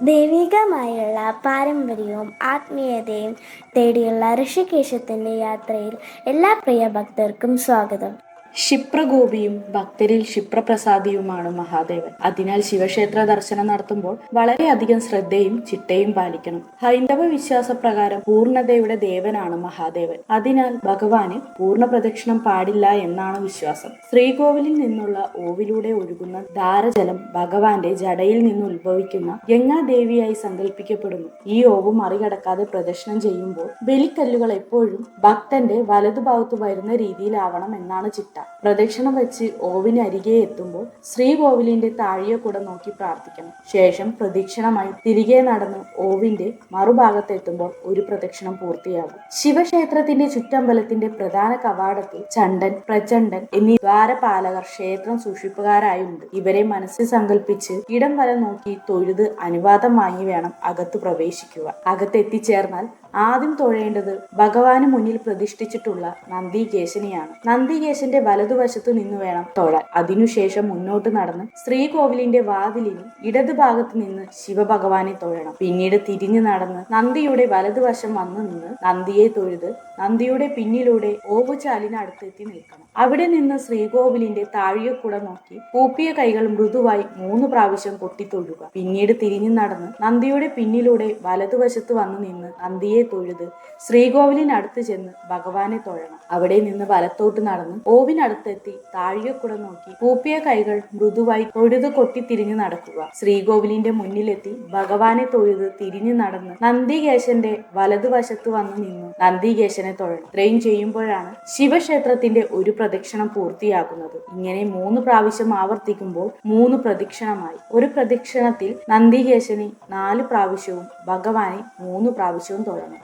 ദൈവികമായുള്ള പാരമ്പര്യവും ആത്മീയതയും തേടിയുള്ള ഋഷികേശത്തിന്റെ യാത്രയിൽ എല്ലാ പ്രിയ ഭക്തർക്കും സ്വാഗതം. ക്ഷിപ്രഗോപിയും ഭക്തരിൽ ക്ഷിപ്രപ്രസാദിയുമാണ് മഹാദേവൻ. അതിനാൽ ശിവക്ഷേത്ര ദർശനം നടത്തുമ്പോൾ വളരെയധികം ശ്രദ്ധയും ചിട്ടയും പാലിക്കണം. ഹൈന്ദവ വിശ്വാസ പ്രകാരം പൂർണതയുടെ ദേവനാണ് മഹാദേവൻ. അതിനാൽ ഭഗവാന് പൂർണ പ്രദക്ഷിണം പാടില്ല എന്നാണ് വിശ്വാസം. ശ്രീകോവിലിൽ നിന്നുള്ള ഓവിലൂടെ ഒഴുകുന്ന ധാരജലം ഭഗവാന്റെ ജടയിൽ നിന്ന് ഉത്ഭവിക്കുന്ന ഗംഗാദേവിയായി സങ്കല്പിക്കപ്പെടുന്നു ഈ ഓവ് മറികടക്കാതെ പ്രദക്ഷിണം ചെയ്യുമ്പോൾ ബലിക്കല്ലുകൾ എപ്പോഴും ഭക്തന്റെ വലതുഭാഗത്ത് വരുന്ന രീതിയിലാവണം എന്നാണ് ചിട്ട. പ്രദക്ഷിണം വെച്ച് ഓവിന് അരികെ എത്തുമ്പോൾ ശ്രീകോവിലിന്റെ താഴിയെ കൂടെ നോക്കി പ്രാർത്ഥിക്കണം. ശേഷം പ്രദക്ഷിണമായി തിരികെ നടന്ന് ഓവിന്റെ മറുഭാഗത്തെത്തുമ്പോൾ ഒരു പ്രദക്ഷിണം പൂർത്തിയാകും. ശിവക്ഷേത്രത്തിന്റെ ചുറ്റമ്പലത്തിന്റെ പ്രധാന കവാടത്തിൽ ചണ്ടൻ പ്രചണ്ഡൻ എന്നീ ദ്വാരപാലകർ ക്ഷേത്രം സൂക്ഷിപ്പുകാരായുണ്ട്. ഇവരെ മനസ്സിൽ സങ്കല്പിച്ച് ഇടം വരെ നോക്കി തൊഴുത് അനുവാദം വാങ്ങി വേണം അകത്ത് പ്രവേശിക്കുക അകത്ത് എത്തിച്ചേർന്നാൽ ആദ്യം തൊഴേണ്ടത് ഭഗവാന് മുന്നിൽ പ്രതിഷ്ഠിച്ചിട്ടുള്ള നന്ദികേശനെയാണ്. നന്ദികേശന്റെ വലതുവശത്തു നിന്ന് വേണം തൊഴാൻ. അതിനുശേഷം മുന്നോട്ട് നടന്ന് ശ്രീകോവിലിന്റെ വാതിലിന് ഇടതുഭാഗത്ത് നിന്ന് ശിവഭഗവാനെ തൊഴണം. പിന്നീട് തിരിഞ്ഞു നടന്ന് നന്ദിയുടെ വലതുവശം വന്നു നിന്ന് നന്ദിയെ തൊഴുത് നന്ദിയുടെ പിന്നിലൂടെ ഓവുചാലിനടുത്തെത്തി നിൽക്കണം. അവിടെ നിന്ന് ശ്രീകോവിലിന്റെ താഴികക്കുട നോക്കി പൂപ്പിയ കൈകൾ മൃദുവായി മൂന്ന് പ്രാവശ്യം കൊട്ടിത്തൊഴുക പിന്നീട് തിരിഞ്ഞു നടന്ന് നന്ദിയുടെ പിന്നിലൂടെ വലതുവശത്ത് വന്നു നിന്ന് നന്ദിയെ തൊഴുത് ശ്രീകോവിലിനടുത്ത് ചെന്ന് ഭഗവാനെ തൊഴണം. അവിടെ നിന്ന് വലത്തോട്ട് നടന്ന് ഓവിനടുത്തെത്തി താഴികക്കുട നോക്കി കൂപ്പിയ കൈകൾ മൃദുവായി തൊഴുത് കൊട്ടി തിരിഞ്ഞു നടക്കുക. ശ്രീകോവിലിന്റെ മുന്നിലെത്തി ഭഗവാനെ തൊഴുത് തിരിഞ്ഞു നടന്ന് നന്ദികേശന്റെ വലതുവശത്ത് വന്നു നിന്നു. നന്ദികേശനെ തൊഴണം. ഇത്രയും ചെയ്യുമ്പോഴാണ് ശിവക്ഷേത്രത്തിന്റെ ഒരു പ്രദക്ഷിണം പൂർത്തിയാകുന്നത്. ഇങ്ങനെ മൂന്ന് പ്രാവശ്യം ആവർത്തിക്കുമ്പോൾ മൂന്ന് പ്രദക്ഷിണമായി. ഒരു പ്രദക്ഷിണത്തിൽ നന്ദികേശനെ നാല് പ്രാവശ്യവും ഭഗവാനെ മൂന്ന് പ്രാവശ്യവും തൊഴണം.